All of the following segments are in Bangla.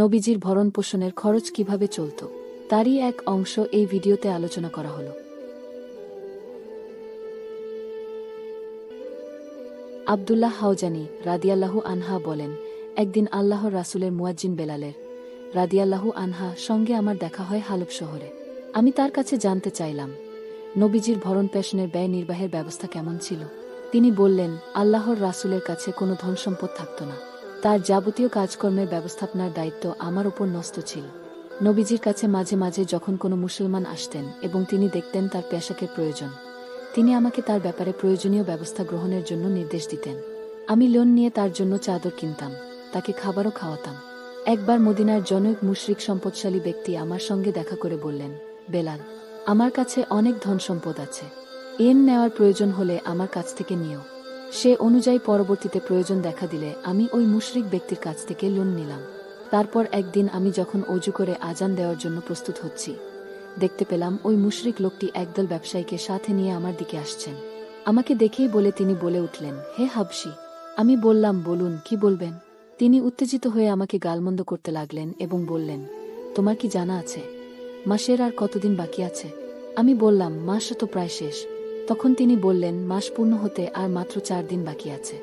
নবীজির ভরণ পোষণের খরচ কীভাবে চলত, তারই এক অংশ এই ভিডিওতে আলোচনা করা হলো। আবদুল্লাহ হাউজানি রাদিয়াল্লাহু আনহা বলেন, একদিন আল্লাহর রাসুলের মুয়াজ্জিন বেলালের রাদিয়াল্লাহু আনহা সঙ্গে আমার দেখা হয় হালুক শহরে। আমি তার কাছে জানতে চাইলাম, নবীজির ভরণ পেশনের ব্যয় নির্বাহের ব্যবস্থা কেমন ছিল? তিনি বললেন, আল্লাহর রাসুলের কাছে কোনো ধন সম্পদ থাকত না। তার যাবতীয় কাজকর্মের ব্যবস্থাপনার দায়িত্ব আমার উপর ন্যস্ত ছিল। নবীজির কাছে মাঝে মাঝে যখন কোনো মুসলমান আসতেন এবং তিনি দেখতেন তার পেশাকে প্রয়োজন, তিনি আমাকে তার ব্যাপারে প্রয়োজনীয় ব্যবস্থা গ্রহণের জন্য নির্দেশ দিতেন। আমি লোন নিয়ে তার জন্য চাদর কিনতাম, তাকে খাবারও খাওয়াতাম। একবার মদিনার জনৈক মুশরিক সম্পদশালী ব্যক্তি আমার সঙ্গে দেখা করে বললেন, বেলাল, আমার কাছে অনেক ধন সম্পদ আছে। এন নেওয়ার প্রয়োজন হলে আমার কাছ থেকে নিও। সে অনুযায়ী পরবর্তীতে প্রয়োজন দেখা দিলে আমি ওই মুশরিক ব্যক্তির কাছ থেকে লোন নিলাম। তারপর একদিন আমি যখন অজু করে আজান দেওয়ার জন্য প্রস্তুত হচ্ছি, দেখতে পেলাম ওই মুশরিক লোকটি একদল ব্যবসায়ীকে সাথে নিয়ে আমার দিকে আসছেন। আমাকে দেখেই বলে তিনি বলে উঠলেন, হে হাবসি আমি বললাম, বলুন, কি বলবেন? তিনি উত্তেজিত হয়ে আমাকে গালমন্দ করতে লাগলেন এবং বললেন, তোমার কি জানা আছে? মাসের আর কতদিন বাকি আছে? আমি বললাম মাস তো প্রায় শেষ। তখন তিনি বললেন, মাস পূর্ণ হতে আর মাত্র চার দিন বাকি আছে।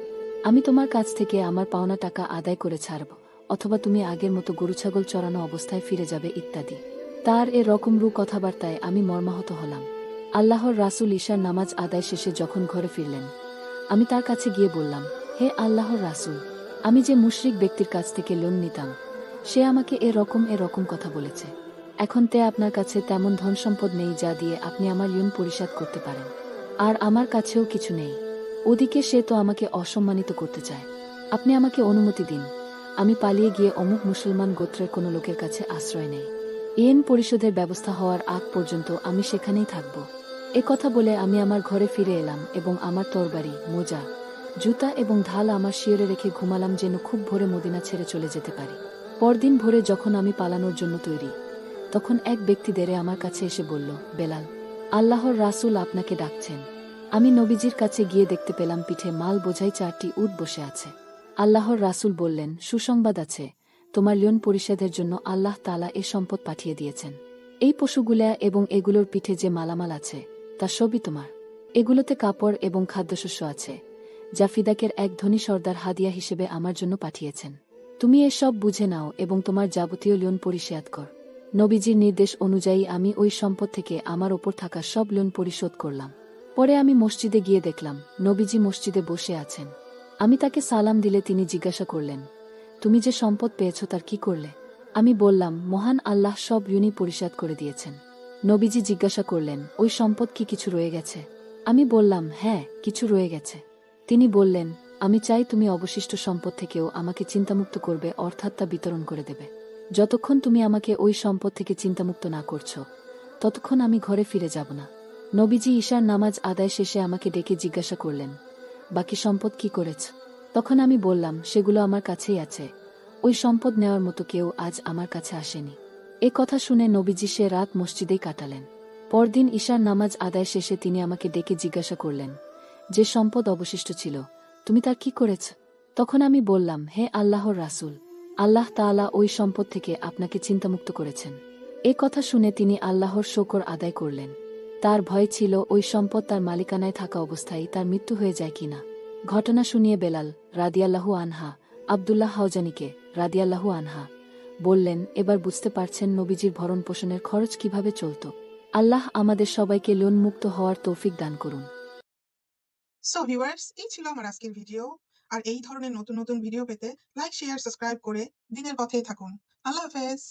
আমি তোমার কাছ থেকে আমার পাওনা টাকা আদায় করে ছাড়ব, অথবা তুমি আগের মতো গরু ছাগল চড়ানো অবস্থায় ফিরে যাবে, ইত্যাদি। তার এ রকম রু কথাবার্তায় আমি মর্মাহত হলাম। আল্লাহর রাসুল ঈশার নামাজ আদায় শেষে যখন ঘরে ফিরলেন, আমি তার কাছে গিয়ে বললাম, হে আল্লাহর রাসুল, আমি যে মুশরিক ব্যক্তির কাছ থেকে লোন নিতাম, সে আমাকে এ রকম এ রকম কথা বলেছে। এখন তে আপনার কাছে তেমন ধন সম্পদ নেই যা দিয়ে আপনি আমার ঋণ পরিশোধ করতে পারেন। আর আমার কাছেও কিছু নেই। ওদিকে সে তো আমাকে অসম্মানিত করতে চায়। আপনি আমাকে অনুমতি দিন। আমি পালিয়ে গিয়ে অমুক মুসলমান গোত্রের কোনো লোকের কাছে আশ্রয় নেই। এন পরিশোধের ব্যবস্থা হওয়ার আগ পর্যন্ত আমি সেখানেই থাকব। এ কথা বলে আমি আমার ঘরে ফিরে এলাম এবং আমার তরবারি, মোজা, জুতা এবং ঢাল আমার শিয়রে রেখে ঘুমালাম যেন খুব ভোরে মদিনা ছেড়ে চলে যেতে পারি। পরদিন ভোরে যখন আমি পালানোর জন্য তৈরি, তখন এক ব্যক্তি দেরে আমার কাছে এসে বলল, বেলাল আল্লাহর রাসূল আপনাকে ডাকছেন। আমি নবীজির কাছে গিয়ে দেখতে পেলাম পিঠে মাল বোঝাই চারটি উট বসে আছে। আল্লাহর রাসূল বললেন, সুসংবাদ আছে। তোমার লোন পরিষদের জন্য আল্লাহ তালা এ সম্পদ পাঠিয়ে দিয়েছেন। এই পশুগুলা এবং এগুলোর পিঠে যে মালামাল আছে, তা সবই তোমার। এগুলোতে কাপড় এবং খাদ্যশস্য আছে, যা ফিদাকের এক ধনী সর্দার হাদিয়া হিসেবে আমার জন্য পাঠিয়েছেন। তুমি এসব বুঝে নাও এবং তোমার যাবতীয় লোন পরিশোধ কর। নবীজির নির্দেশ অনুযায়ী আমি ওই সম্পদ থেকে আমার ওপর থাকা সব লোন পরিশোধ করলাম। পরে আমি মসজিদে গিয়ে দেখলাম, নবীজি মসজিদে বসে আছেন। আমি তাকে সালাম দিলে তিনি জিজ্ঞাসা করলেন, তুমি যে সম্পদ পেয়েছ তার কি করলে? আমি বললাম, মহান আল্লাহ সব ঋণই পরিশোধ করে দিয়েছেন। নবীজি জিজ্ঞাসা করলেন, ওই সম্পদ কি কিছু রয়ে গেছে? আমি বললাম হ্যাঁ কিছু রয়ে গেছে। তিনি বললেন, আমি চাই তুমি অবশিষ্ট সম্পদ থেকেও আমাকে চিন্তামুক্ত করবে, অর্থাৎ তা বিতরণ করে দেবে। যতক্ষণ তুমি আমাকে ওই সম্পদ থেকে চিন্তামুক্ত না করছ, ততক্ষণ আমি ঘরে ফিরে যাব না। নবীজি ঈশার নামাজ আদায় শেষে আমাকে ডেকে জিজ্ঞাসা করলেন, বাকি সম্পদ কি করেছ? তখন আমি বললাম, সেগুলো আমার কাছেই আছে। ওই সম্পদ নেওয়ার মতো কেউ আজ আমার কাছে আসেনি। এ কথা শুনে নবীজি সে রাত মসজিদেই কাটালেন। পরদিন ঈশার নামাজ আদায় শেষে তিনি আমাকে ডেকে জিজ্ঞাসা করলেন, যে সম্পদ অবশিষ্ট ছিল, তুমি তার কি করেছ? তখন আমি বললাম, হে আল্লাহর রাসূল আল্লাহ তাআলা ওই সম্পদ থেকে আপনাকে চিন্তামুক্ত করেছেন। এ কথা শুনে তিনি আল্লাহর শোকর আদায় করলেন। তার ভয় ছিল ওই সম্পদ তার মালিকানায় থাকা অবস্থায় তার মৃত্যু হয়ে যায় কিনা। ঘটনা শুনিয়ে বেলাল রাদিয়াল্লাহু আনহা, আবদুল্লাহ হাউজানিকে রাদিয়াল্লাহু আনহা বললেন, এবার বুঝতে পারছেন নবীজির ভরণ পোষণের খরচ কীভাবে চলত। আল্লাহ আমাদের সবাইকে লোন মুক্ত হওয়ার তৌফিক দান করুন। সো ভিউয়ার্স এই ছিল আমার আজকের ভিডিও আর এই ধরনের নতুন নতুন ভিডিও পেতে লাইক শেয়ার সাবস্ক্রাইব করে দিনের পথেই থাকুন। আল্লাহ হাফেজ।